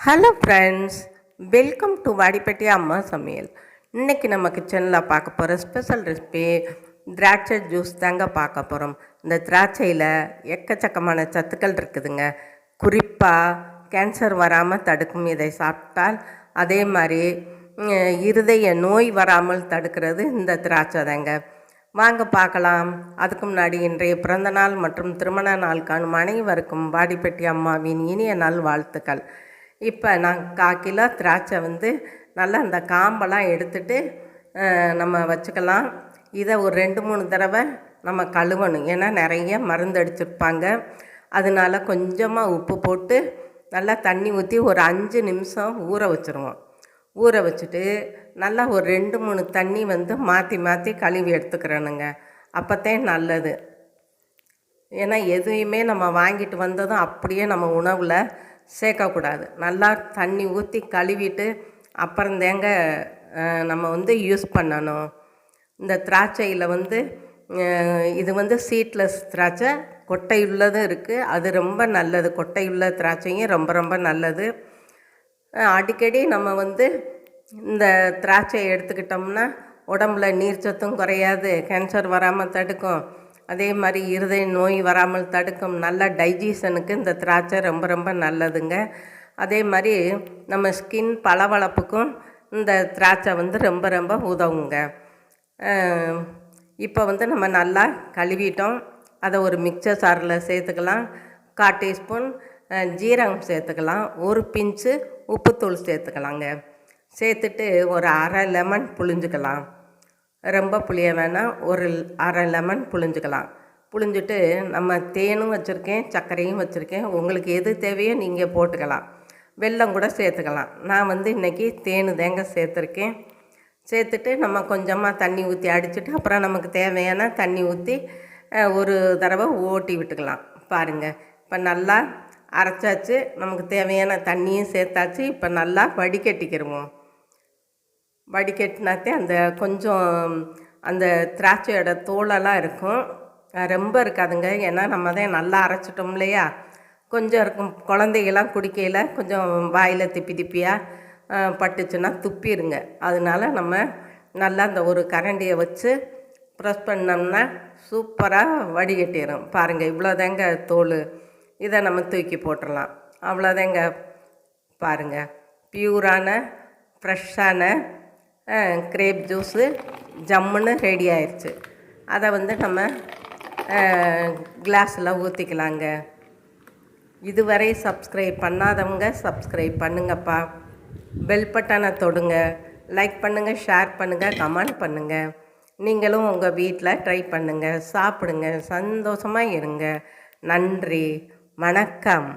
Hello friends welcome to Vadipatti அம்மா சமையல் இன்னைக்கு நம்ம கிச்சனில் பார்க்க போகிற ஸ்பெஷல் ரெசிபி திராட்சை ஜூஸ் தாங்க பார்க்க போகிறோம் இந்த திராட்சையில் எக்கச்சக்கமான சத்துக்கள் இருக்குதுங்க. குறிப்பாக கேன்சர் வராமல் தடுக்கும் இதை சாப்பிட்டால் அதே மாதிரி இருதய நோய் வராமல் தடுக்கிறது இந்த திராட்சை தாங்க. வாங்க பார்க்கலாம். அதுக்கு முன்னாடி இன்றைய பிறந்த நாள் மற்றும் திருமண நாளுக்கான அனைவருக்கும் வாடிப்பட்டி அம்மாவின் இனிய நாள் வாழ்த்துக்கள் இப்போ நான் கால் கிலோ திராட்சை வந்து நல்லா அந்த காம்பெல்லாம் எடுத்துட்டு நம்ம வச்சுக்கலாம். இதை ஒரு ரெண்டு மூணு தடவை நம்ம கழுவணும். ஏன்னா நிறைய மருந்து அடிச்சிருப்பாங்க. அதனால கொஞ்சமாக உப்பு போட்டு நல்லா தண்ணி ஊற்றி ஒரு அஞ்சு நிமிஷம் ஊற வச்சுருவோம். ஊற வச்சுட்டு நல்லா ஒரு ரெண்டு மூணு தண்ணி வந்து மாற்றி மாற்றி கழுவி எடுத்துக்கிறேனுங்க அப்போத்தே நல்லது. ஏன்னா எதையுமே நம்ம வாங்கிட்டு வந்ததும் அப்படியே நம்ம உணவில் சேர்க்கக்கூடாது. நல்லா தண்ணி ஊற்றி கழுவிட்டு அப்புறம் தேங்க நம்ம வந்து யூஸ் பண்ணணும். இந்த திராட்சையில் வந்து இது வந்து சீட்லெஸ் திராட்சை. கொட்டையுள்ளதும் இருக்குது அது ரொம்ப நல்லது. கொட்டையுள்ள திராட்சையும் ரொம்ப ரொம்ப நல்லது. அடிக்கடி நம்ம வந்து இந்த திராட்சையை எடுத்துக்கிட்டோம்னா உடம்புல நீர்ச்சத்தும் குறையாது. கேன்சர் வராமல் தடுக்கும். அதே மாதிரி இருதய நோய் வராமல் தடுக்கும் நல்ல டைஜீஷனுக்கு இந்த திராட்சை ரொம்ப ரொம்ப நல்லதுங்க. அதே மாதிரி நம்ம ஸ்கின் பளபளப்புக்கும் இந்த திராட்சை வந்து ரொம்ப ரொம்ப உதவுங்க. இப்போ வந்து நம்ம நல்லா கழுவிட்டோம். அதை ஒரு மிக்சர் சாரில் சேர்த்துக்கலாம். கால் டீஸ்பூன் ஜீரகம் சேர்த்துக்கலாம். ஒரு பிஞ்சு உப்புத்தூள் சேர்த்துக்கலாங்க. சேர்த்துட்டு ஒரு அரை லெமன் புழிஞ்சுக்கலாம். ரொம்ப புளிய வேணால் ஒரு அரை லெமன் புழிஞ்சுக்கலாம். புழிஞ்சிட்டு நம்ம தேனும் வச்சுருக்கேன் சர்க்கரையும் வச்சுருக்கேன். உங்களுக்கு எது தேவையோ நீங்கள் போட்டுக்கலாம். வெல்லம் கூட சேர்த்துக்கலாம். நான் வந்து இன்றைக்கி தேனு தேங்க சேர்த்துருக்கேன். சேர்த்துட்டு நம்ம கொஞ்சமாக தண்ணி ஊற்றி அடிச்சுட்டு அப்புறம் நமக்கு தேவையான தண்ணி ஊற்றி ஒரு தடவை ஓட்டி விட்டுக்கலாம். பாருங்கள் இப்போ நல்லா அரைச்சாச்சு. நமக்கு தேவையான தண்ணியும் சேர்த்தாச்சு. இப்போ நல்லா வடிகட்டிக்கிருவோம். வடிகட்டினாத்தே அந்த கொஞ்சம் அந்த திராட்சையோட தோலெல்லாம் இருக்கும். ரொம்ப இருக்காதுங்க. ஏன்னா நம்ம தான் நல்லா அரைச்சிட்டோம் இல்லையா? கொஞ்சம் இருக்கும். குழந்தைகள்லாம் குடிக்கையில் கொஞ்சம் வாயில் திப்பி திப்பியாக பட்டுச்சுன்னா துப்பிடுங்க அதனால நம்ம நல்லா அந்த ஒரு கரண்டியை வச்சு ப்ரெஸ் பண்ணோம்னா சூப்பராக வடிகட்டிடும் பாருங்கள் இவ்வளோதாங்க தோல். இதை நம்ம தூக்கி போட்டுடலாம் அவ்வளோதாங்க. பாருங்கள் பியூரான ஃப்ரெஷ்ஷான கிரேப் ஜூஸு ஜம்முன்னு ரெடி ஆயிடுச்சு அதை வந்து நம்ம கிளாஸில் ஊற்றிக்கலாங்க இதுவரை சப்ஸ்கிரைப் பண்ணாதவங்க சப்ஸ்கிரைப் பண்ணுங்கப்பா. பெல் பட்டனை தொடுங்க. லைக் பண்ணுங்கள் ஷேர் பண்ணுங்கள் கமெண்ட் பண்ணுங்கள் நீங்களும் உங்கள் வீட்டில் ட்ரை பண்ணுங்கள் சாப்பிடுங்க. சந்தோஷமாக இருங்க. நன்றி. வணக்கம்.